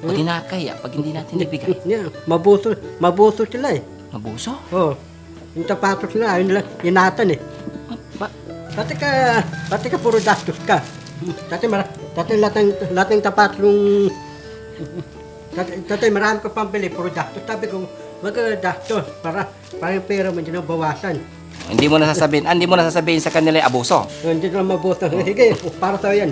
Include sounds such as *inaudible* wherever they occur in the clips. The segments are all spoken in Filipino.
O dinakaya pag hindi natin ibigay. Yeah, mabuso, mabuso sila eh. Mabuso? Oh, yung sapatos nila, ayun nila, inatan eh. Ba? Dati ka, dati ka puro dastos ka. Dati, mara, dati lahat ng, lahat ng nung, dati, dati marami ka pambili, puro dastos. Sabi ko, wag ka dastos, para, para yung pera mo hindi na bawasan. Hindi mo na sasabihin, ah, hindi mo na sasabihin sa kanila yung abuso. Hindi na mabuso. Sige, para sa'yo yan.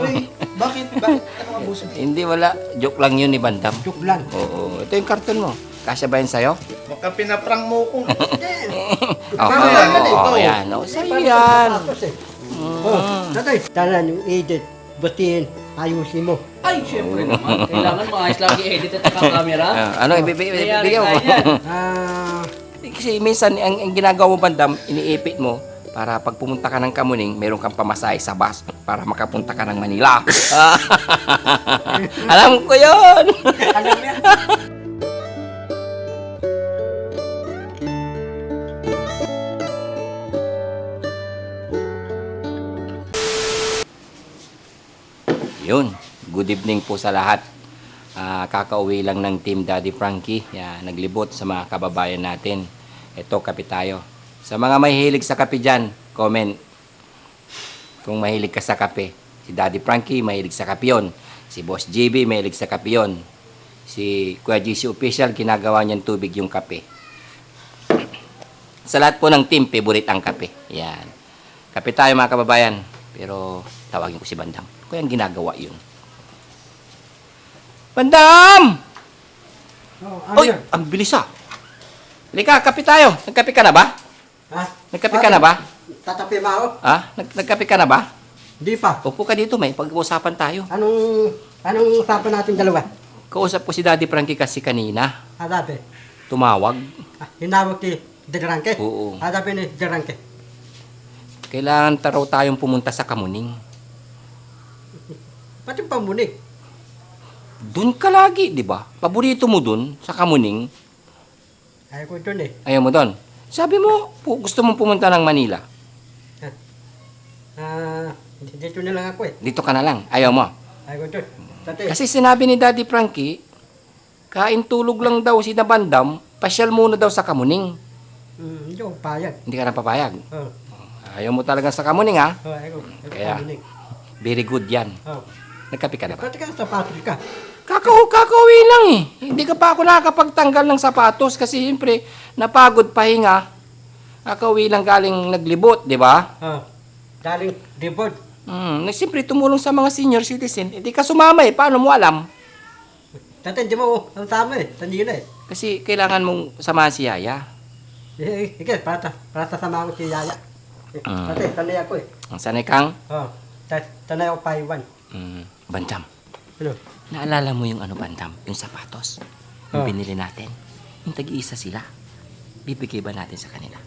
Uy, *laughs* bakit? Bakit? Anong abuso? *laughs* Hindi wala, joke lang yun ni Bandam. Joke lang. Oo, ito yung karton mo. Kasya ba yun sa'yo? Baka pinaprank mo ko. *laughs* Oo, oo, yan? Ganito. oo, yan. Oo, sa'yo yan. eh. Oh, dati, tanan yung edit, batiin, ayusin mo. Ay, syempre naman. Kailangan maayos lang i-edit at ang camera. *laughs* Ah, ano, ibibigay mo. rin tayo yan. Ah, Kasi minsan, ang, ang ginagawa mo bandam, iniipit mo para pag pumunta ka ng Kamuning, meron kang pamasahe sa bus para makapunta ka ng Manila. *laughs* Alam ko yon. alam yan. Yun. Good evening po sa lahat. Ah, kakauwi lang ng Team Daddy Frankie. Yan, naglibot sa mga kababayan natin. Ito, kape tayo. Sa mga mahilig sa kape dyan, comment. Kung mahilig ka sa kape. Si Daddy Frankie, mahilig sa kape yun. Si Boss JB, mahilig sa kape yun. Si Kuya GC Official, ginagawa niyan tubig yung kape. Sa lahat po ng team, favorite ang kape. Yan. Kape tayo mga kababayan. Pero tawagin ko si Bandam. Kaya ang ginagawa yun. Bandam! Oh, ano Oy, ang bilis ah. Lika, kape tayo. Nagkape ka na ba? Ha? Nagkape ka na ba? Tatapi mo ako? Ha? Nag nagkape ka na ba? Di pa. Upo ka dito, may pag-uusapan tayo. Anong, anong usapan natin dalawa? Kausap ko si Daddy Frankie kasi kanina. Adabi. Tumawag. Ah, hinawag si Derangke? Oo. Adabi ni Derangke. Kailangan taraw tayong pumunta sa Kamuning. *laughs* Pati pamunig. Doon ka lagi, di ba? Paborito mo doon, sa Kamuning. Ayaw ko doon eh. Ayaw mo doon. Sabi mo, pu- gusto mong pumunta ng Manila. Ah, dito na lang ako eh. Dito ka na lang. Ayaw mo. Ayaw ko doon. Kasi sinabi ni Daddy Frankie, kain tulog lang daw si Nabandam, pasyal muna daw sa Kamuning. mm, hindi ako payag. Hindi ka na papayag. Oh, Ayaw mo talaga sa Kamuning ha? oh, ayaw ko. Ayaw ko Kaya? Very good yan. Oh. Nagkape ka na ba? Pati ka sa patrick ka. Kakau, kakauwi lang eh. Hindi ka pa ako nakakapagtanggal ng sapatos kasi siyempre napagod pahinga. Kakauwi lang galing naglibot, di ba? Oh. Daling debord. Hmm, na siyempre tumulong sa mga senior citizen. Hindi ka sumama eh. Paano mo alam? Dati hindi mo ang tama eh. Tanila eh. Kasi kailangan mong samahan si Yaya. Eh, Ike, para, ta- para sasama ko si Yaya. Eh, Ah. Dati, sanay ako eh. Ang sanay kang, Oh. ta- Sanay ako paiwan. hmm, Bandam. Ano? Naalala mo yung ano, Bandam? Yung sapatos? Yung Ah. binili natin? Yung tag-iisa sila. Bibigay ba natin sa kanila?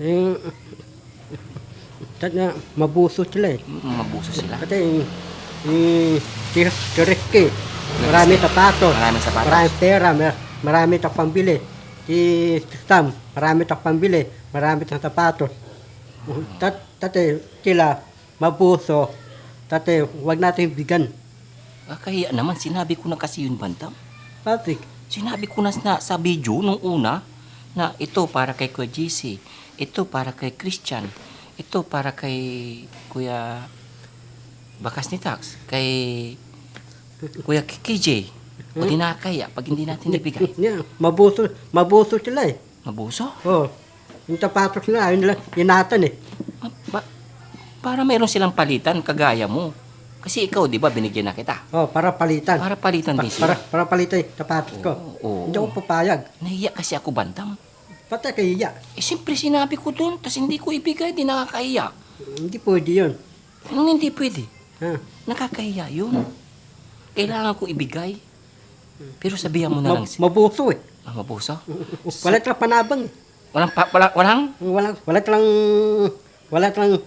Eh, na mabuso sila eh. Mm, Mabuso sila. Kasi yung yung Cherokee, marami sapatos, Maraming sapatos. marami pera, mar- marami tayong pambili. Si Sam, marami tayong pambili, marami tayong sapatos. Tat, tate, sila, mabuso, tate, wag natin bigan. Ah, kaya naman, sinabi ko na kasi yun, Bandam. Patrick, Sinabi ko na sa, sa video nung una na ito para kay Kuya GC, ito para kay Christian, ito para kay Kuya Bakas ni Tax, kay Kuya KJ. O di na kaya pag hindi natin ibigay. *laughs* yeah, mabuso, mabuso sila eh. Mabuso? Oh, yung sapatos nila, ayun nila, inatan eh. Ah, Ba, para mayroon silang palitan kagaya mo. Kasi ikaw, di ba, binigyan na kita. Oh, para palitan. Para palitan Pa- din para, sila. para palitan yung sapatos ko. Oo. Hindi ako papayag. Nahiya kasi ako, Bandam. Pati kaya, Eh, siyempre sinabi ko doon, tas hindi ko ibigay, di nakakahiya. hindi pwede yun. Anong hindi pwede? Ha? Nakakahiya yun. Kailangan ko ibigay. Pero sabihan mo na lang. Ma- si- mabuso eh. Ah, mabuso? Wala talang panabang eh. Walang, pa, wala, walang? Walang, wala talang, wala talang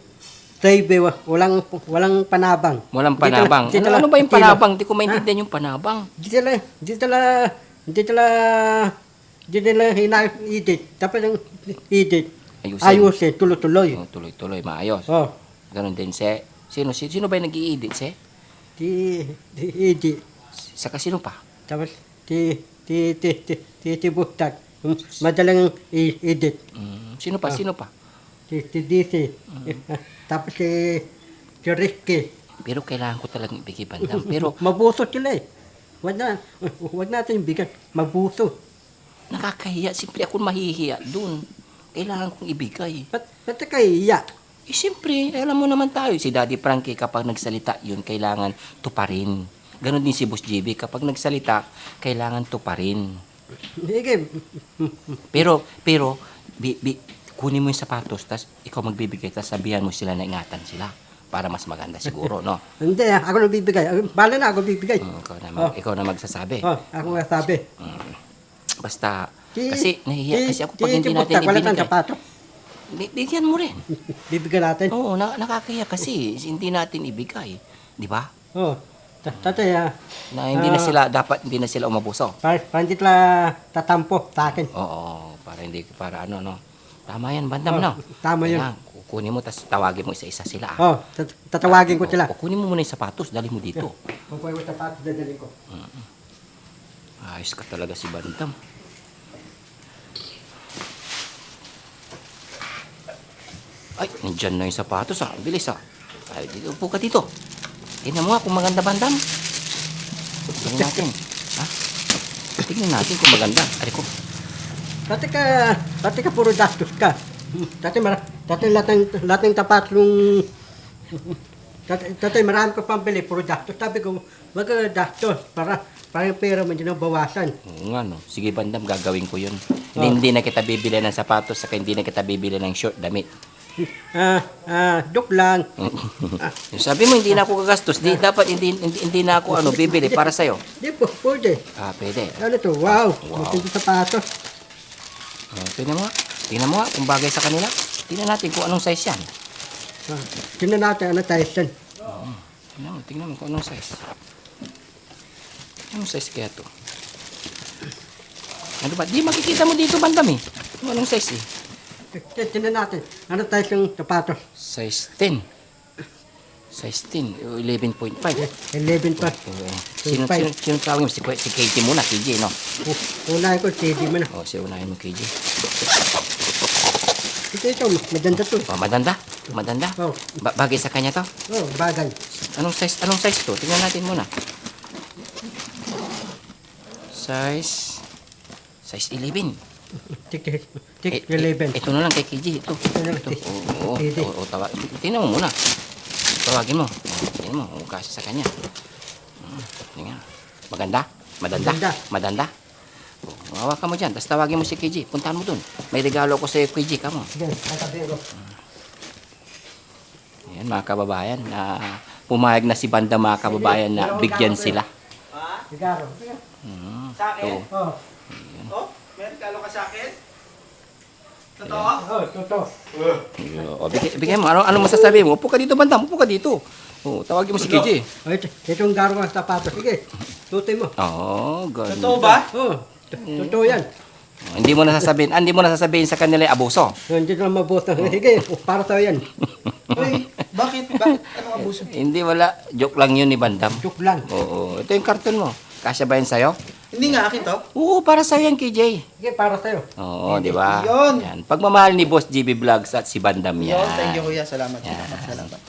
eh. Walang, walang panabang. Walang Di panabang. di Ano, ano ba yung panabang? Di ko maintindihan yung panabang. Di tala, di tala, di tala, di tala hina-edit. Dapat yung edit. Ayusin. Ayusin, tuloy-tuloy. Oh, tuloy-tuloy, maayos. Oh, Ganon din, se. Sino, sino, sino ba yung nag-i-edit, se? di, di edit. Saka sino pa? Tapos, ti, ti, ti, ti, ti, ti Bustag. Hmm, Madalang i- edit. Mm, sino pa? Sino pa? Si, si DC. Tapos si, si Ricky. Pero kailangan ko talagang ibigay bandam. Pero *laughs* Mabuso sila eh. Wag na, wag natin bigyan. Mabuso. nakakahiya. Siyempre ako mahihiya dun. Kailangan kong ibigay. Ba't, ba't ka iiyak? Eh, siyempre, alam mo naman tayo, si Daddy Frankie, kapag nagsalita yun, kailangan tuparin. Ganon din si Boss JB, kapag nagsalita, kailangan tuparin. Sige, Pero, pero, bi, bi, kunin mo yung sapatos, tas ikaw magbibigay, tas sabihan mo sila na ingatan sila. Para mas maganda siguro, no? *laughs* hindi ako na bibigay. Bala na ako bibigay. Mm, ikaw, na, mag- Oh. ikaw na magsasabi. Oh, ako nga sabi. Basta, Ti- kasi nahihiya kasi ako pag hindi ti natin Bustag, Wala tayong ibinigay. sapato. Bi- Bigyan mo rin. *laughs* Bibigyan natin. Oo, na, nakakahiya kasi hindi natin ibigay. Di ba? Oh, ta- tatay ah, Na hindi na Ah. sila, dapat hindi na sila umabuso. para, para hindi tatampo sa akin. Oo, para hindi, para ano, no. Tama yan, bandam, Oh, no? tama yun. Kailangan, Kukunin mo, tapos tawagin mo isa-isa sila. ah. Oh, tat- tatawagin ko sila. O, kunin mo muna yung sapatos, dali mo dito. Kukuha ko sapato, dadalhin ko. Ayos ka talaga si Bandam. Ay, nandyan na yung sapatos ah. Ang bilis ah. Ay, dito, upo ka dito. Tingnan mo nga kung maganda Bandam. Tingnan natin. Ha? Tingnan natin kung maganda. Ari ko. Dati ka, dati ka puro dastos ka. Dati, mara, dati lahat ng, lahat ng tapat yung... Dati, dati marami ka pambili, puro dastos. Sabi ko, wag ka dastos para, para yung pera mo na bawasan. Oo nga no. Sige Bandam, gagawin ko yun. Hindi, hindi na kita bibili ng sapatos, saka hindi na kita bibili ng short, damit. Ah, ah, joke lang. *laughs* Sabi mo, hindi na ako gagastos. Di, dapat hindi, hindi, hindi na ako ano, bibili para sa'yo. Di po, pwede. Ah, pwede. Ano to? Wow, Wow. wow. sapatos. Oh, tingnan mo nga. Tingnan mo nga kung bagay sa kanila. Tingnan natin kung anong size yan. Ah, tingnan natin, ano tayo dyan. Tingnan mo, tingnan mo kung anong size. Anong size kaya to? Ano ba? Di makikita mo dito bandam eh. Kung anong size eh. Tingnan natin, ano tayo yung sapatos. Size 10. Size 10. o 11.5. 11 pa. Oo. Sino, sino, sino tawagin mo? Si, si Katie muna, KJ, no? Unahin ko, CD mo na. O, si unahin mo, KJ. Ito, ito, maganda to. O, madanda. Madanda. Oh, Ba- bagay sa kanya to? oh, bagay. Anong size, anong size to? Tingnan natin muna. Size, size 11. Tik, tik, Eh, eh, 11. Ito na lang kay KJ. Ito. Ito Ito. Oo, oo, KJ. oo, oo, tawa. Tingnan mo muna. Tawagin mo. Tingnan mo. Kasi sa kanya. Hmm, Tingnan. Maganda? Madanda? Maganda. Madanda? Oo, hawakan mo dyan. Tapos tawagin mo si KJ. Puntahan mo dun. May regalo ko sa iyo, KJ. Kamo. Sige, sasabihin ko. Ayan, mga kababayan. Na pumayag na si Banda mga kababayan na bigyan sila. Sigaro. Sige. Hmm. Sa akin? Oo. Oh, Oh, may regalo ka sa akin? Totoo? oh, totoo. O, bigay, bigay mo. Ano, ano masasabi mo? Upo ka dito, Banda. Upo ka dito. Oo, tawagin mo si KJ. Oh, ito, itong garo ng sapatos. Sige, tutoy mo. Oo, ganda. Totoo ba? Oh, t- totoo yan. Oh, Hindi mo na sasabihin, ah, hindi mo na sasabihin sa kanila yung abuso. Oh, Hindi na mabuto. Sige, para sa'yo yan. *laughs* Uy, bakit? Bakit? Anong abuso? Hindi wala, joke lang yun ni Bandam. Joke lang. Oo, ito yung karton mo. Kasya ba yan sa'yo? Hindi nga akin to. Oo, para sa'yo yan, KJ. Sige, para sa'yo. Oo, di ba? Yun. Yan. Pagmamahal ni Boss GB Vlogs at si Bandam yan. Yo, thank you kuya. Salamat. Salamat. Salamat.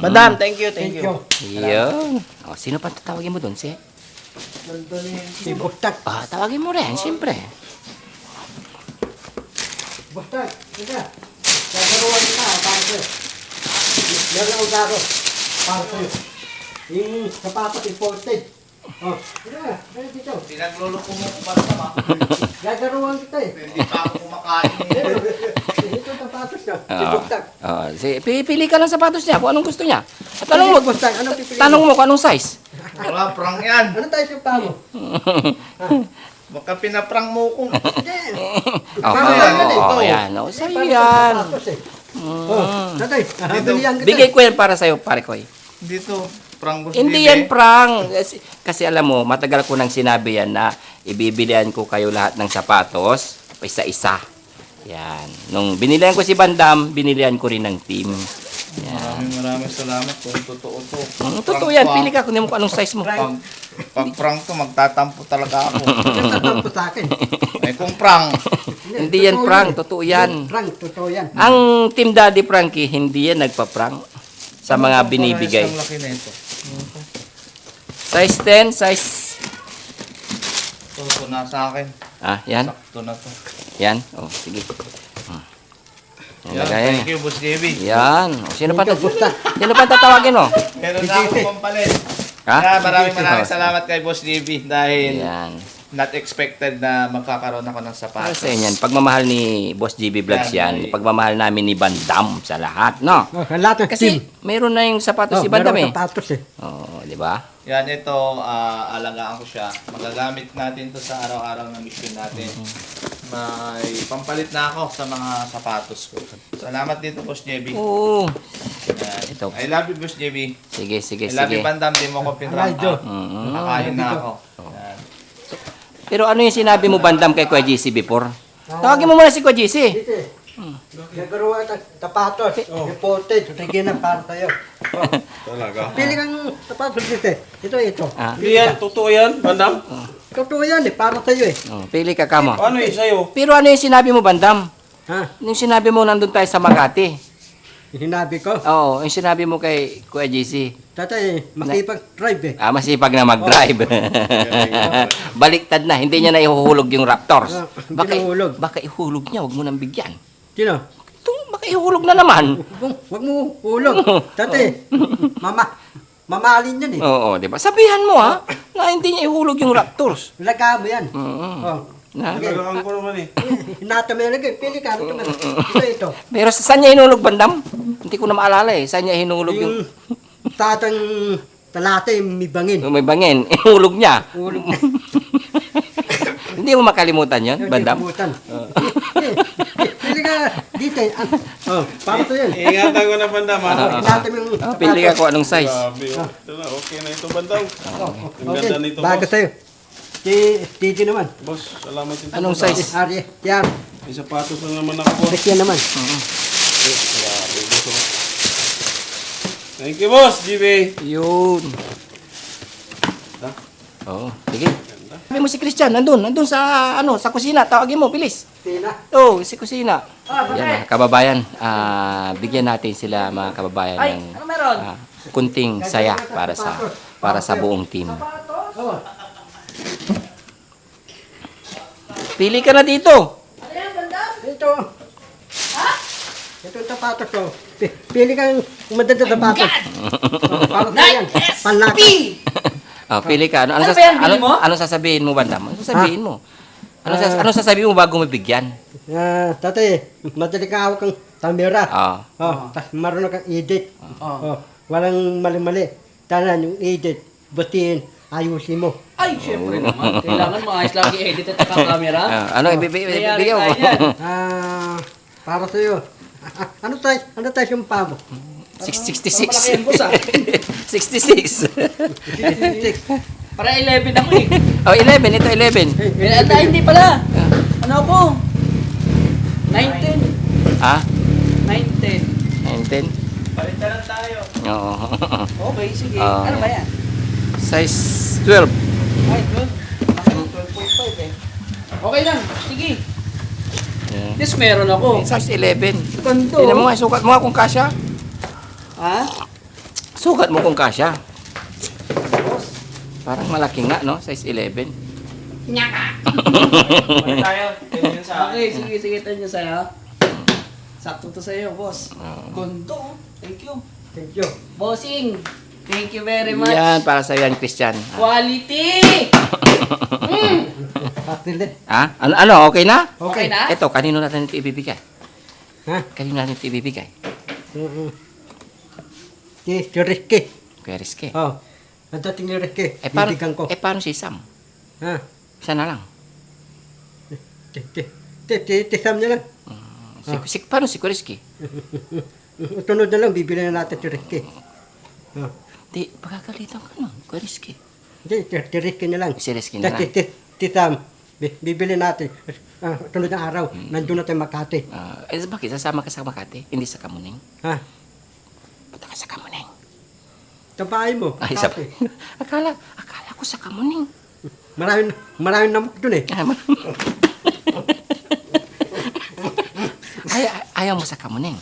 Madam, thank you, thank, Thank you. Yun. O, sino pa tatawagin mo doon? Si? Si Bustag. Ah, tawagin mo rin, siyempre. Bustag, sige. Gagaruan kita, para sa'yo. Meron akong garo. Para sa'yo. Yung sapatos imported. Oh, sige, sige dito. Pinagluloko mo ko para sama. Gagaruan kita eh. Hindi pa ako kumakain. Ito ang sapatos na. Si Ah, ah, si, pipili ka ng sapatos niya kung anong gusto niya. At tanong mo, Bustag, anong pipiliin tanong mo kung anong size. Wala, prank yan. Ano tayo sa pamo? *laughs* Baka pinaprank mo ko. Hindi. Oh, Para oh, yan yan eh. oh, yan. Oh, sa'yo sa yan. sapatos eh. Oh, tatay, bilihan kita. Bigay ko yan para sa'yo, pare ko. Dito, prank boss Hindi Bibi. yan prank. Kasi, kasi alam mo, matagal ko nang sinabi yan na ibibilian ko kayo lahat ng sapatos, isa-isa. Yan. Nung binilihan ko si Bandam, binilihan ko rin ng team. Yan. Maraming maraming salamat kung totoo to. Mm, totoo yan. Pili ka kung hindi mo kung anong size mo. Prank. Pag prank to, magtatampo talaga ako. *laughs* Nagtatampo sa akin. Eh kung prank, Hindi yan totoo yun. totoo yan. Prank, totoo yan. Ang Team Daddy Frankie, hindi yan nagpa-prank sa mga binibigay. Ang laki na ito. Size 10, size... Ito, na sa akin. Ah, yan. Sakto na to. Yan. Oh, sige. Hmm. Yan, Yan, lagayan thank you, Boss JB. Yan. Oh, sino pa. Sino pa tatawagin oh? Meron na ako pampalit. Ha? Kaya maraming maraming salamat kay Boss JB dahil Yan. Not expected na magkakaroon ako ng Para sapatos. sa inyo yan. Pagmamahal ni Boss GB Vlogs Yan, Pagmamahal namin ni Bandam sa lahat, no? Oh, lahat ng Kasi team. mayroon na yung sapatos Oh, si Bandam meron eh. sapatos eh. Oo, di ba? Yan, ito, ah, alagaan ko siya. Magagamit natin to sa araw-araw na mission natin. May pampalit na ako sa mga sapatos ko. Salamat dito, Boss JB. Oo. Yan. Ito. I love you, Boss JB. Sige, sige, I love sige. you, Bandam. Di mo ko pinrank Alright. Mm-mm. Nakakain na ako. Pero ano yung sinabi mo Bandam kay Kuya GC before? Tawagin mo muna si Kuya GC. Dito eh. Nagawa ka sapatos. Reported. Sige na para sa'yo. Oh. *laughs* Talaga? Pili kang sapatos dito eh. Ito, ito. Ah. Hindi yan, totoo yan, bandam. Totoo yan eh. Para sa'yo eh. Oh, pili ka kamo. Paano eh, sa'yo? Pero ano yung sinabi mo Bandam? Ha? Yung sinabi mo nandun tayo sa Makati. Hinabi ko. Oo, yung sinabi mo kay Kuya GC. Tatay, makipag-drive eh. Ah, masipag na mag-drive. *laughs* Baliktad na, hindi niya na ihuhulog yung Raptors. Ah, hindi Baka, nahulog. baka ihulog niya, wag mo nang bigyan. Sino? Ito, baka ihulog na naman. Huwag huwag mo ulog. *laughs* Tatay, mama, mamahalin yan eh. Oo, di ba? Sabihan mo ha, na hindi niya ihulog yung Raptors. Laga mo yan. Oo. Oh. Na? Nagagaan ko naman eh. *laughs* Hinata mo yan lagi. Pili ka. Ito, ito. ito. Pero sa saan niya hinulog bandam? Hindi ko na maalala eh. Saan niya hinulog yung... Yung tatang talata yung may bangin. Yung may bangin, *laughs* ihulog niya. Ulog. *laughs* Hindi mo makalimutan yun, bandam? kalimutan. Eh, Pili ka dito eh. Ah, Oh, para to yan. Ingatan ko na bandam ha. Hinata mo yung Ah, pili ka kung anong size. Grabe oh. Ito na, okay na ito bandam. Ang Okay, ganda nito bago boss. sa'yo. Si Titi naman. Boss, salamat ito. Anong size? Ari, yan. May sapatos na naman ako boss. Bigyan naman. Grabe boss oh. Thank you boss, GB. Yun. Ha? Oo, sige. Sabi mo si Christian, nandun, nandun sa, ano, sa kusina. Tawagin mo, bilis. Tina. Oh, si kusina. Ah, Yan, mga kababayan. Ah, bigyan natin sila, mga kababayan, Ay, ng ano meron? ah, kunting saya para sa para sa buong team. Oh, Pili ka na dito. ito. Ha? Ito yung sapatos ko. Pi- Pili kang maganda sapatos. Oh, para sa'yo yan. Oh, pili ka. Ano, ano, Ano sas- ba yan, bili ano, mo? ano sasabihin mo, Bandam? Ano sasabihin mo? Ano, sas- Ah. ano sasabihin mo bago mo bigyan? Ah, tatay, madali ka hawak ng kamera. Ah. Oh, tas marunong kang edit. Oh. Oh, walang mali-mali. Tanan yung edit, batiin, ayusin mo. Ay, syempre naman. Kailangan maayos lang i-edit at camera. Ah, ano, ibibigay mo? *laughs* Ah, para. Ah, *laughs* ah, ano tayo, ano tayo yung pamo? Six- Malaki yung 66. boss, ah. 66. Para 11 ako eh. oh, 11. Ito 11. Eh, ata, hindi pala. Ano ako? 19. Ah? 19. 19? Palit na lang tayo. Oo. *laughs* Okay, sige. Ah. ano ba yan? Size 12. Ay, good. Ako, 12.5 eh. Okay lang, sige. Yeah. This meron ako. Size 11. Ganito. Tingnan mo nga, sukat mo nga kung kasya. Ha? Sukat mo kung kasya. Parang malaki nga, no? Size 11. Palit *laughs* tayo. Tingnan yun sa Okay, sige, sige. Ito nyo sa'yo. Sakto to sa'yo, boss. Ah. Gondo. Thank you. Thank you. Bossing. Thank you very much. Yan, para sa yan, Christian. Quality! Patili. *laughs* Ha? Ano, ano, okay na? Okay na? Ito, kanino natin ito ibibigay? Ha? Kanino natin ito ibibigay? Mm-mm. Si, si Ricky. Kuya Rizky. Oh, ang dating ni Ricky, Eh, paano, ko. eh, paano si Sam? Ha? Siya na lang. Ti, Sam niya lang. Si, si, paano si Kuya Rizky? *laughs* Tunod na lang, bibili na natin si Ricky. Oh. Di, pagkakalitan ka nun, Kuya Rizky. Hindi, Ricky na lang. Si Rizky na lang. ti, ti, Sam, bi- bibili natin. Ah, tunod ng araw, Hmm. nandun na tayo Makati. Ah, eh, bakit? Sasama ka sa Makati? Hindi sa Kamuning? Ha? Punta ka sa Kamuning. Sa bahay mo. Ay, sa... *laughs* Akala, akala ako sa kamuning. Maraming, maraming namok dun eh. Ah, *laughs* Ay, ay- ayaw mo sa kamuning.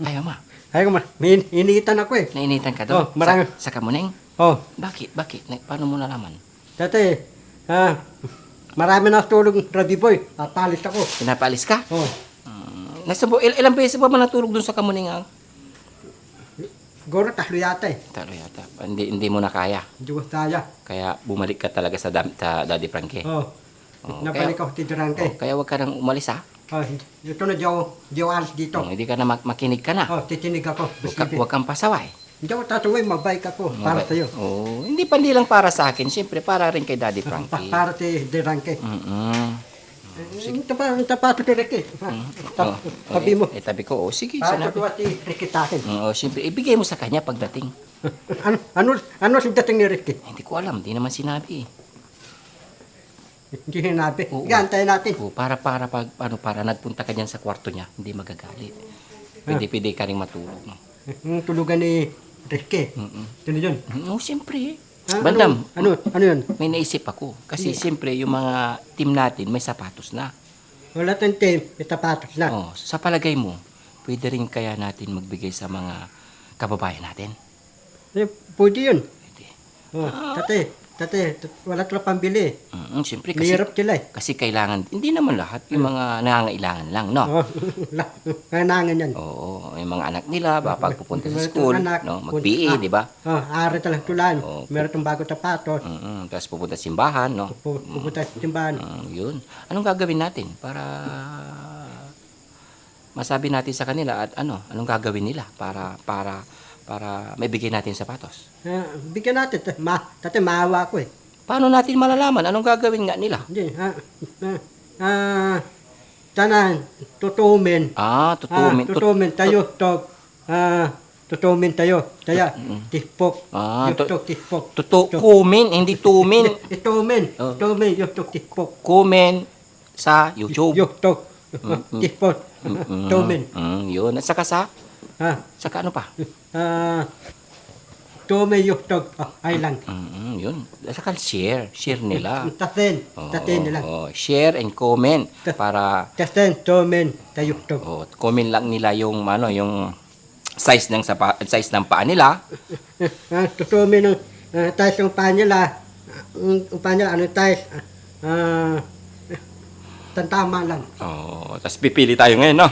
Ayaw mo. Ko, ma- may in- iniitan ako eh. Nainitan ka doon? Oh, marami. Sa, sa kamuning? Oh, Bakit? Bakit? Na- Paano mo nalaman? dati, ah, marami na tulog Rabi Boy. Papalis ako. Pinapalis ka? Oh, Mm, nasa bu- il- ilang beses ba natulog doon sa kamuning ang? siguro tahlo yata eh. Talo yata. Hindi, hindi mo na kaya. Hindi ko kaya. Kaya bumalik ka talaga sa, dam, sa Daddy Frankie. Oh, Oh, napalik kaya- ako si Durante. Oh, kaya wag ka nang umalis ha. Oh, ito na ako alis dito. Oh, hindi ka na mak- makinig ka na. Oh, titinig ako. Huwag, ka, huwag kang pasaway. Hindi ako tatuloy, mabalik ako para Mabay- sa'yo. Oh, hindi pa hindi lang para sa akin. Siyempre, para rin kay Daddy Pa- Frankie. para si Durante. Mm-mm. Ito pa, ito pa ito ni Ricky. Ta- Tabi mo. Eh, tabi ko. Oh, sige, Para sanabi. tutuwa si Ricky sa akin. Mm, Oh, siyempre, ibigay mo sa kanya pagdating. *laughs* ano, ano, ano si dating ni Ricky? Hindi ko alam, hindi naman sinabi. eh. Hindi hinabi. Oo. Gantayin natin. Oh, para para pag ano para nagpunta ka diyan sa kwarto niya, hindi magagalit. Pwede pwede ka ring matulog. No? Yung tulugan ni Ricky. Mm-mm. Sino yun? No, siyempre. Ah, Bandam, Ano, ano, ano yun? may naisip ako. Kasi siyempre, yung mga team natin may sapatos na. Wala tayong team, may tapatos na. Oh, sa palagay mo, pwede rin kaya natin magbigay sa mga kababayan natin? Eh, pwede yun. Pwede. Oh, tate, tate, tat- wala tayong pambili. Mm, siyempre, kasi, Mahirap sila eh. kasi kailangan, hindi naman lahat, yung mga nangangailangan lang, no? Oh, *laughs* la- kailangan yan. Oo, yung mga anak nila, ba, pag pupunta sa Meron school, anak, no, mag-PE, ah, di ba? Oh, ari talang tulan. Oo. Meron tayong bago tapatos. Mm, tapos pupunta sa simbahan, no? Pu- Pupunta sa simbahan. Mm, yun. Anong gagawin natin para masabi natin sa kanila at ano, anong gagawin nila para para para maibigay natin sapatos? Ah, bigyan natin. Ta- Ma, tate, maawa ko eh. Paano natin malalaman anong gagawin nga nila? Hindi, ah, ah, ah, tanan, tutumin. Ah, Ah, tutumin. tut- tutumin tayo, to, ah, tutumin tayo. Taya, tipok. Ah, tu- Yutok, tipok. tutu kumin, hindi tumin. *laughs* Itumin, Oh. tumin, yutok, tipok. Kumin sa YouTube. Yutok, tipok. Mm, Tumin. mm, yun. At saka sa, Ah, saka ano pa? ah, tumin, yutok. Oh, ay lang. Mm, yun. Saka share. Share nila. Tatin, tatin nila. oo. share and comment para Tatin, tumin, tayo, yutok. oh, comment lang nila yung ano, yung size ng sapa, size ng paa nila. *laughs* Ah, tutumin ng uh, tayo ng paa nila. Ang ang paa nila, ano tayo? Ah, tantama lang. Oh, tapos pipili tayo ngayon, no?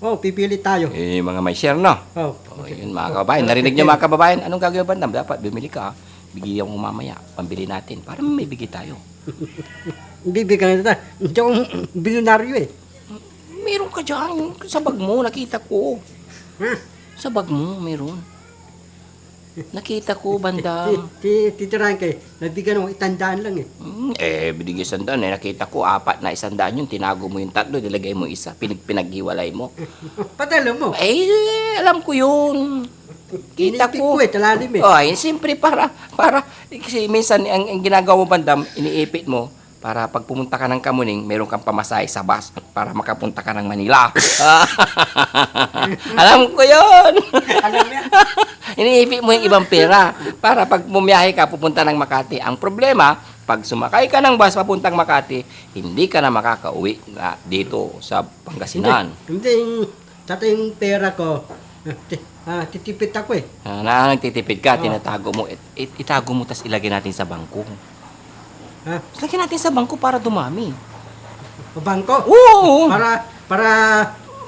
Oh, pipili tayo. Eh, mga may share, no? Oh, Oh, yun mga kababayan. Narinig niyo mga kababayan, anong gagawin ba? Dapat bumili ka. Bigyan mo mamaya. Pambili natin. Para may bigay tayo. bibigyan *laughs* tayo. Hindi akong bilyonaryo eh. Meron ka dyan. Sa bag mo, nakita ko. Ha? Sa bag mo, meron. Nakita ko, Ti, bandang. ti, titirahan kayo. Nabigyan ako itandaan lang eh. Hmm, eh, binigay sandaan. Eh, nakita ko, apat na isandaan yun. Tinago mo yung tatlo, nilagay mo isa. Pinag pinaghiwalay mo. *laughs* Patalo mo. Eh, alam ko yun. Kita ko. ko eh, talalim eh. Oh, ay, siyempre para, para, kasi minsan ang, ang ginagawa mo bandam, iniipit mo, para pag pumunta ka ng Kamuning, meron kang pamasahe sa bus para makapunta ka ng Manila. *laughs* *laughs* Alam ko yon. Alam yan. *laughs* Iniipit mo yung ibang pera para pag bumiyahe ka pupunta ng Makati. Ang problema, pag sumakay ka ng bus papuntang Makati, hindi ka na makakauwi na dito sa Pangasinan. Hindi, yung, tatay yung pera ko. ah, ti- titipid ako eh. Ah, na nagtitipid ka, Oo. tinatago mo, it, it- itago mo, tas ilagay natin sa bangko. Ha? Lagyan natin sa bangko para dumami. Bangko. Oo! Para, para,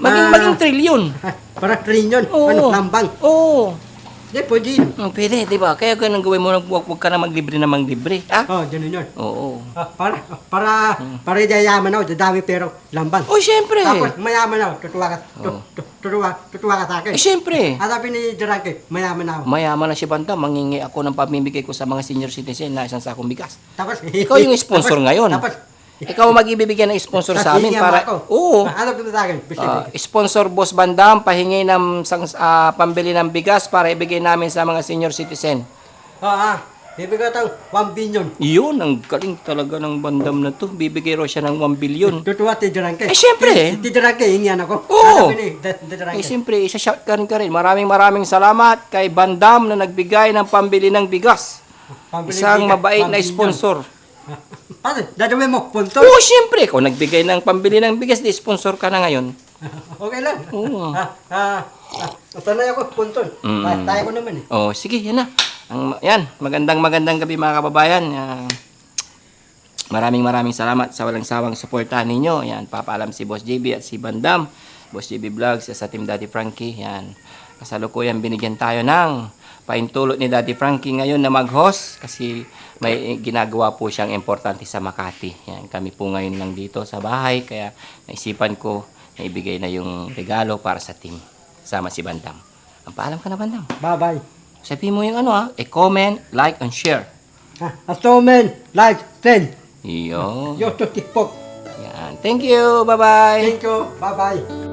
maging, ah, maging trilyon. *laughs* para trillion. Oo. Ano, lambang. Oo. Hindi, pwede yun. Hmm, pwede, di ba? Kaya ganun gawin mo, huwag, huwag ka na maglibre na manglibre. Ah? Oh, ganun yun. Oo. Ah, para, para, para yayaman ako, dadami pero lambang. Oh, syempre. Tapos, mayaman ako, tutuwa ka, Oo. tu- tutuwa, tutuwa ka sa akin. Eh, syempre. Ah, sabi ni Durante, mayaman ako. Mayaman na si Banda, mangingi ako ng pamimigay ko sa mga senior citizen na isang sakong bigas. Tapos, Ikaw yung sponsor *laughs* tapos- ngayon. Tapos, Ikaw ang mag-ibibigay ng sponsor sa amin para... ako. Oo. Ah, Ano ba sa akin? Ah, sponsor Boss Bandam, pahingi ng sang, ah, pambili ng bigas para ibigay namin sa mga senior citizen. Ah, ah, bibigyan ko 1 billion. Yun, ang galing talaga ng Bandam na to. Bibigay raw siya ng 1 billion. Tutuwa ti Durante. Eh, syempre. Ti Durante, hingihan ako. Oo. Eh, siyempre, isa-shout ka rin ka rin. Maraming maraming salamat kay Bandam na nagbigay ng pambili ng bigas. Pambili Isang bigas, mabait na sponsor. *laughs* Paano? Dadawin mo, punto? Oo, siyempre. Kung nagbigay ng pambili ng bigas, di sponsor ka na ngayon. *laughs* Okay lang. Oo. Ah, ah, ah, ako, punto. Mm. Ah, tayo ko naman eh. Oh, sige, yan na. Ang, yan, magandang magandang gabi mga kababayan. Ah, maraming maraming salamat sa walang sawang suportahan ninyo. Yan, papaalam si Boss JB at si Bandam. Boss JB Vlogs sa Team Daddy Frankie. Yan. Kasalukuyan binigyan tayo ng paintulot ni Daddy Frankie ngayon na mag-host kasi may ginagawa po siyang importante sa Makati. Yan, kami po ngayon lang dito sa bahay kaya naisipan ko na ibigay na yung regalo para sa team. Sama si Bandam. Ang paalam ka na Bandam. Bye-bye. Sabihin mo yung ano ha, i-comment, like, and share. Ah, Atomen, like, ten. Yo. Yo, to tipok. Yan. Thank you. Bye-bye. Thank you. Bye-bye.